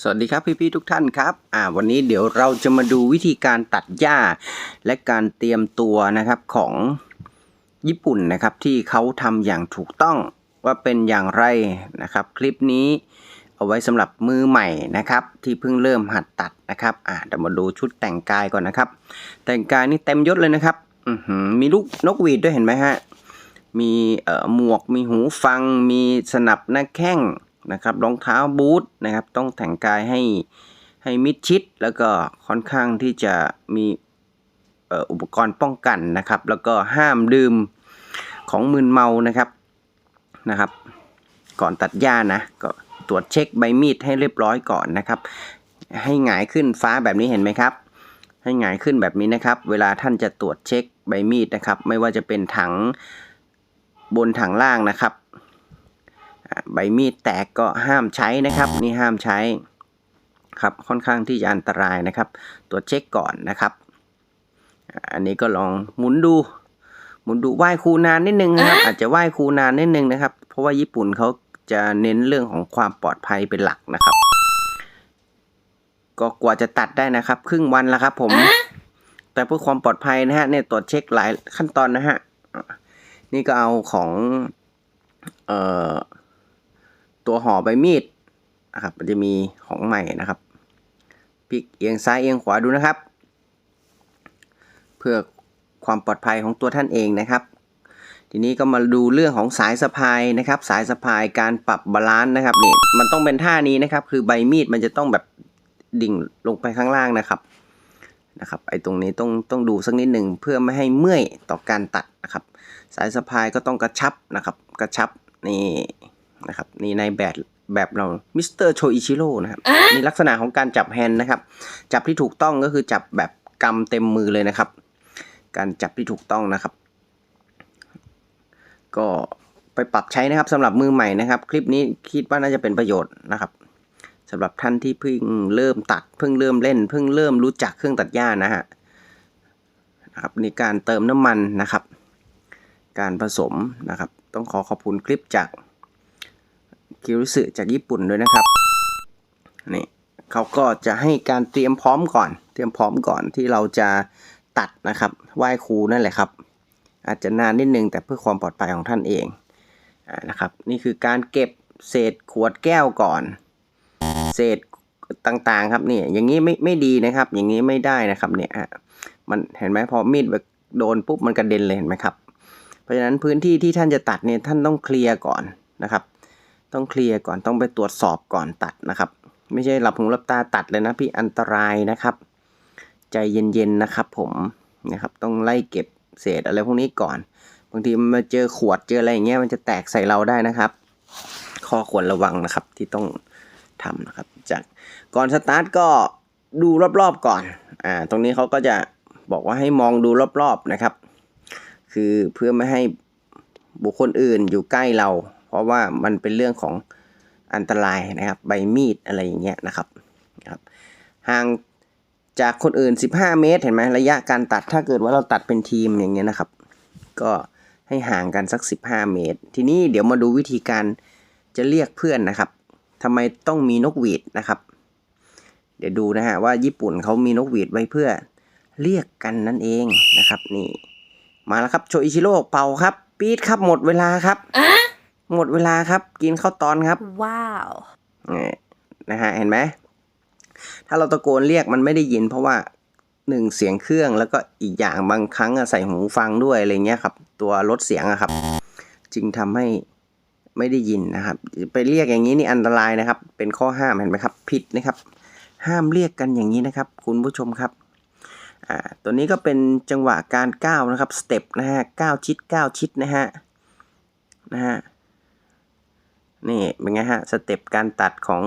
สวัสดีครับพี่ๆทุกท่านครับอ่าวันนี้เดี๋ยวเราจะมาดูวิธีการตัดหญ้า และการเตรียมตัวนะครับของญี่ปุ่นนะครับที่เขาทำอย่างถูกต้องว่าเป็นอย่างไรนะครับ คลิปนี้เอาไว้สำหรับมือใหม่นะครับ ที่เพิ่งเริ่มหัดตัดนะครับอ่าเดี๋ยวมาดูชุดแต่งกายก่อนนะครับ แต่งกายนี่เต็มยศเลยนะครับอือหือมีลูกนกหวีดด้วยเห็นไหมฮะมีเอ่อหมวกมีหูฟัง มีสนับหน้าแข้ง นะครับรองเท้าบูทนะครับต้องแต่งกายให้ให้มิดชิด แล้วก็ค่อนข้างที่จะมีอุปกรณ์ป้องกันนะครับ แล้วก็ห้ามดื่มของมึนเมานะครับนะครับ ก่อนตัดหญ้านะก็ตรวจเช็คใบมีดให้เรียบร้อยก่อนนะครับ ให้หงายขึ้นฟ้าแบบนี้เห็นไหมครับ ให้หงายขึ้นแบบนี้นะครับ เวลาท่านจะตรวจเช็คใบมีดนะครับ ไม่ว่าจะเป็นถังบนถังล่างนะครับ ใบมีดแตกก็ห้ามใช้นะครับ นี่ห้ามใช้ครับค่อนข้างที่จะอันตรายนะครับ ตรวจเช็คก่อนนะครับอ่าอันนี้ก็ลองหมุนดู หมุนดูไหว้ครูนานนิดนึงนะครับ อาจจะไหว้ครูนานนิดนึงนะครับ เพราะว่าญี่ปุ่นเขาจะเน้นเรื่องของความปลอดภัยเป็นหลักนะครับ ก็กว่าจะตัดได้นะครับ ครึ่งวันแล้วครับ ผม แต่เพื่อความปลอดภัยนะฮะเนี่ยตรวจเช็คหลายขั้นตอนนะฮะนี่ก็เอาของเอ่อ ตัวห่อใบมีดนะครับมันจะมีของใหม่นะครับพลิกเอียงซ้ายเอียงขวาดูนะครับ เพื่อความปลอดภัยของตัวท่านเองนะครับ ทีนี้ก็มาดูเรื่องของสายสะพายนะครับ สายสะพายการปรับบาลานซ์นะครับนี่มันต้องเป็นท่านี้นะครับ คือใบมีดมันจะต้องแบบดิ่งลงไปข้างล่างนะครับนะครับไอ้ตรงนี้ต้องต้องดูสักนิดหนึ่งเพื่อไม่ให้เมื่อยต่อการตัดนะครับ สายสะพายก็ต้องกระชับนะครับ กระชับนี่ นะครับนี่ในแบบแบบเรามิสเตอร์โชอิชิโร่นะครับนี่ลักษณะของการจับแฮนด์นะครับ จับที่ถูกต้องก็คือจับแบบกำเต็มมือเลยนะครับ การจับที่ถูกต้องนะครับ ก็ไปปรับใช้นะครับสำหรับมือใหม่นะครับ คลิปนี้คิดว่าน่าจะเป็นประโยชน์นะครับสำหรับท่านที่เพิ่งเริ่มตัดเพิ่งเริ่มเล่น เพิ่งเริ่มรู้จักเครื่องตัดหญ้านะฮะนะครับนี่การเติมน้ำมันนะครับ การผสมนะครับ ต้องขอขอบคุณคลิปจาก คิริสึจากญี่ปุ่นด้วยนะครับนี่เขาก็จะให้การเตรียมพร้อมก่อน เตรียมพร้อมก่อนที่เราจะตัดนะครับไหว้ครูนั่นแหละครับ อาจจะนานนิดนึงแต่เพื่อความปลอดภัยของท่านเองอานะครับ นี่คือการเก็บเศษขวดแก้วก่อน เศษต่างๆครับนี่อย่างนี้ไม่ไม่ดีนะครับ อย่างนี้ไม่ได้นะครับเนี่ยมันเห็นไหมพอมีดโดนปุ๊บมันกระเด็นเลยเห็นไหมครับ เพราะฉะนั้นพื้นที่ที่ท่านจะตัดเนี่ยท่านต้องเคลียร์ก่อนนะครับ ต้องเคลียร์ก่อนต้องไปตรวจสอบก่อนตัดนะครับ ไม่ใช่หลับหูหลับตาตัดเลยนะพี่อันตรายนะครับ ใจเย็นๆนะครับ ผมนะครับ ต้องไล่เก็บเศษอะไรพวกนี้ก่อน บางทีมาเจอขวดเจออะไรอย่างเงี้ยมันจะแตกใส่เราได้นะครับ ข้อควรระวังนะครับที่ต้องทำนะครับ จากก่อนสตาร์ทก็ดูรอบๆก่อนอ่าตรงนี้เขาก็จะบอกว่าให้มองดูรอบๆนะครับ คือเพื่อไม่ให้บุคคลอื่นอยู่ใกล้เรา ราะว่ามันเป็นเรื่องของอันตรายนะครับ ใบมีดอะไรอย่างเงี้ยนะครับครับ ห่างจากคนอื่น 15 เมตรเห็นไหมระยะการตัดถ้าเกิดว่าเราตัดเป็นทีมอย่างเงี้ยนะครับ ก็ให้ห่างกันสัก 15 เมตร ทีนี้เดี๋ยวมาดูวิธีการจะเรียกเพื่อนนะครับทำไมต้องมีนกหวีดนะครับ เดี๋ยวดูนะฮะว่าญี่ปุ่นเขามีนกหวีดไว้เพื่อเรียกกันนั่นเองนะครับ นี่ มาแล้วครับโชอิชิโร่เป่าครับ ปี๊ดครับหมดเวลาครับ หมดเวลาครับ กินข้าวตอนครับ Wow. นี่นะฮะเห็นไหมถ้าเราตะโกนเรียกมันไม่ได้ยิน เพราะว่าหนึ่งเสียงเครื่องแล้วก็อีกอย่างบางครั้งอะใส่หูฟังด้วยอะไรเงี้ยครับ ตัวลดเสียงอะครับ จึงทำให้ไม่ได้ยินนะครับ ไปเรียกอย่างนี้นี่อันตรายนะครับ เป็นข้อห้ามเห็นไหมครับผิดนะครับ ห้ามเรียกกันอย่างนี้นะครับ คุณผู้ชมครับอ่าตัวนี้ก็เป็นจังหวะการก้าวนะครับสเต็ปนะฮะก้าวชิดก้าวชิดนะฮะนะฮะ นี่เป็นไงฮะ สเต็ปการตัดของ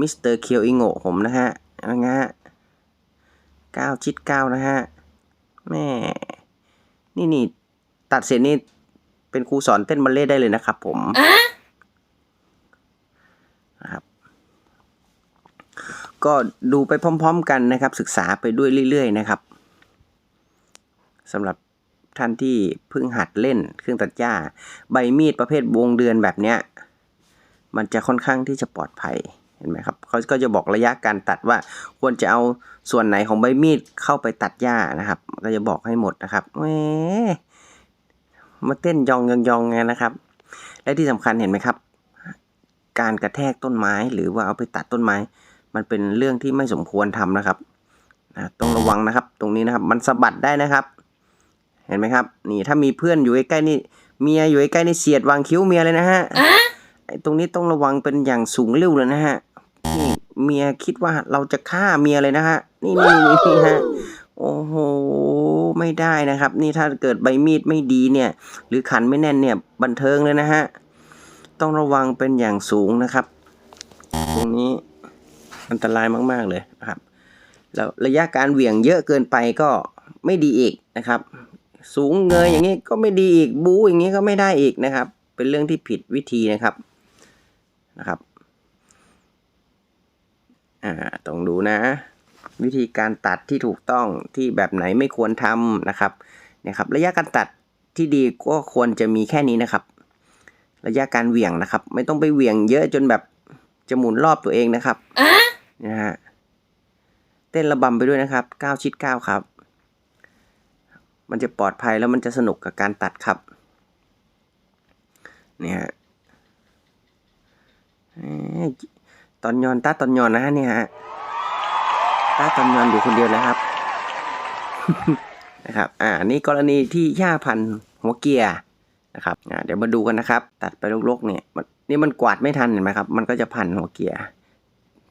มิสเตอร์เคียวอิโงะผมนะฮะเป็นไงฮะก้าวชิดก้าวนะฮะแม่นี่นี่ตัดเสร็จนี่เป็นครูสอนเต้นบัลเล่ต์ได้เลยนะครับผมนะครับ ก็ดูไปพร้อม ๆ กันนะครับ ศึกษาไปด้วยเรื่อย ๆ นะครับสำหรับ ท่านที่เพิ่งหัดเล่นเครื่องตัดหญ้า ใบมีดประเภทวงเดือนแบบเนี้ยมันจะค่อนข้างที่จะปลอดภัยเห็นไหมครับเขาก็จะบอกระยะการตัดว่าควรจะเอาส่วนไหนของใบมีดเข้าไปตัดหญ้านะครับ ก็จะบอกให้หมดนะครับแหมมาเต้นยองยองยองไงนะครับ และที่สำคัญเห็นไหมครับ การกระแทกต้นไม้หรือว่าเอาไปตัดต้นไม้ มันเป็นเรื่องที่ไม่สมควรทำนะครับนะต้องระวังนะครับ ตรงนี้นะครับ มันสะบัดได้นะครับ เห็นไหมครับ นี่ถ้ามีเพื่อนอยู่ใกล้ๆนี่เมียอยู่ใกล้ๆนี่เสียดวางคิ้วเมียเลยนะฮะไอ้ตรงนี้ต้องระวังเป็นอย่างสูงเร็วเลยนะฮะนี่เมียคิดว่าเราจะฆ่าเมียเลยนะฮะนี่นี่นี่นี่ฮะโอ้โหไม่ได้นะครับ นี่ถ้าเกิดใบมีดไม่ดีเนี่ย หรือขันไม่แน่นเนี่ยบันเทิงเลยนะฮะต้องระวังเป็นอย่างสูงนะครับ ตรงนี้อันตรายมาก ๆ เลยนะครับ แล้วระยะการเหวี่ยงเยอะเกินไปก็ไม่ดีอีกนะครับ สูงเงยอย่างนี้ก็ไม่ดีอีกบู๊อย่างนี้ก็ไม่ได้อีกนะครับ เป็นเรื่องที่ผิดวิธีนะครับนะครับอ่าต้องดูนะ วิธีการตัดที่ถูกต้องที่แบบไหนไม่ควรทำนะครับเนี่ยครับ ระยะการตัดที่ดีก็ควรจะมีแค่นี้นะครับ ระยะการเหวี่ยงนะครับ ไม่ต้องไปเหวี่ยงเยอะจนแบบจะหมุนรอบตัวเองนะครับนะฮะเต้นระบำไปด้วยนะครับก้าวชิดก้าวครับ มันจะปลอดภัยแล้วมันจะสนุกกับการตัดครับเนี่ยฮะตอนยอนตาตอนยอนนะฮะเนี่ยฮะตาตอนยอนอยู่คนเดียวนะครับนะครับ อ่า นี่กรณีที่หญ้าพันหัวเกียร์นะครับอ่าเดี๋ยวมาดูกันนะครับ ตัดไปลกๆเนี่ยมันนี่มันกวาดไม่ทันเห็นไหมครับ มันก็จะพันหัวเกียร์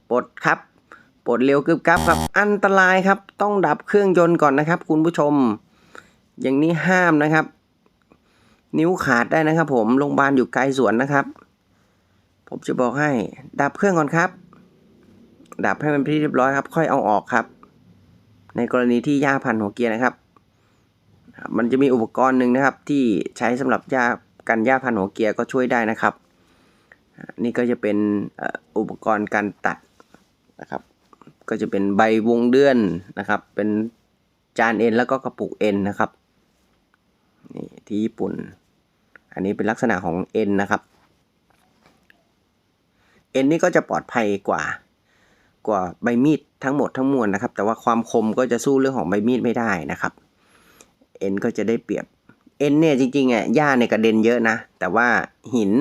ปลดครับปลดเร็วกึบกับครับ อันตรายครับ ต้องดับเครื่องยนต์ก่อนนะครับ คุณผู้ชม อย่างนี้ห้ามนะครับ นิ้วขาดได้นะครับ ผมโรงพยาบาลอยู่ไกลสวนนะครับ ผมจะบอกให้ ดับเครื่องก่อนครับ ดับให้มันเป็นที่เรียบร้อยครับ ค่อยเอาออกครับ ในกรณีที่หญ้าพันหัวเกียร์นะครับ มันจะมีอุปกรณ์หนึ่งนะครับ ที่ใช้สำหรับหญ้ากันหญ้าพันหัวเกียร์ก็ช่วยได้นะครับ นี่ก็จะเป็นอุปกรณ์การตัดนะครับ ก็จะเป็นใบวงเดือนนะครับ เป็นจานเอ็นแล้วก็กระปุกเอ็นนะครับ ที่ญี่ปุ่น อันนี้เป็นลักษณะของเอ็นนะครับเอ็นนี่ก็จะปลอดภัยกว่า กว่าใบมีดทั้งหมดทั้งมวลนะครับ แต่ว่าความคมก็จะสู้เรื่องของใบมีดไม่ได้นะครับเอ็นก็จะได้เปรียบเอ็นเนี่ยจริงๆอะหญ้าเนี่ยกระเด็นเยอะนะ แต่ว่าหิน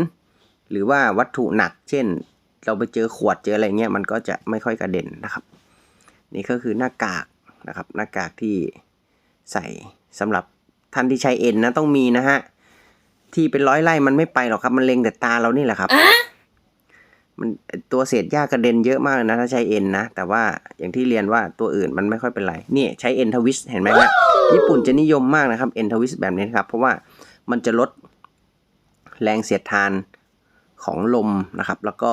หรือว่าวัตถุหนัก เช่น เราไปเจอขวดเจออะไรเงี้ยมันก็จะไม่ค่อยกระเด็นนะครับ นี่ก็คือหน้ากากนะครับหน้ากากที่ใส่สำหรับ ท่านที่ใช้เอ็นนะต้องมีนะฮะ ที่เป็นร้อยไร่มันไม่ไปหรอกครับ มันเล็งแต่ตาเรานี่แหละครับ มันตัวเศษหญ้ากระเด็นเยอะมากเลยนะ ถ้าใช้เอ็นนะ แต่ว่าอย่างที่เรียนว่าตัวอื่นมันไม่ค่อยเป็นไร นี่ใช้เอ็นทวิสเห็นไหมฮะญี่ปุ่นจะนิยมมากนะครับเอ็นทวิสแบบนี้นะครับ เพราะว่ามันจะลดแรงเสียดทานของลมนะครับ แล้วก็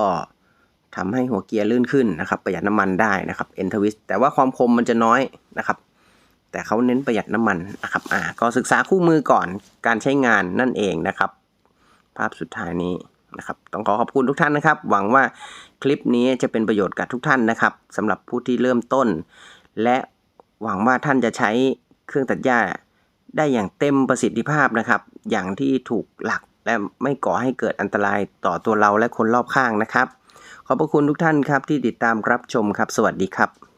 ทำให้หัวเกียร์ลื่นขึ้นนะครับ ประหยัดน้ำมันได้นะครับเอ็นทวิสแต่ว่าความคมมันจะน้อยนะครับ แต่เขาเน้นประหยัดน้ำมันนะครับอ่าก็ศึกษาคู่มือก่อนการใช้งานนั่นเองนะครับ ภาพสุดท้ายนี้นะครับ ต้องขอขอบคุณทุกท่านนะครับ หวังว่าคลิปนี้จะเป็นประโยชน์กับทุกท่านนะครับสำหรับผู้ที่เริ่มต้น และหวังว่าท่านจะใช้เครื่องตัดหญ้าได้อย่างเต็มประสิทธิภาพนะครับ อย่างที่ถูกหลักและไม่ก่อให้เกิดอันตรายต่อตัวเราและคนรอบข้างนะครับ ขอบพระคุณทุกท่านครับที่ติดตามรับชมครับ สวัสดีครับ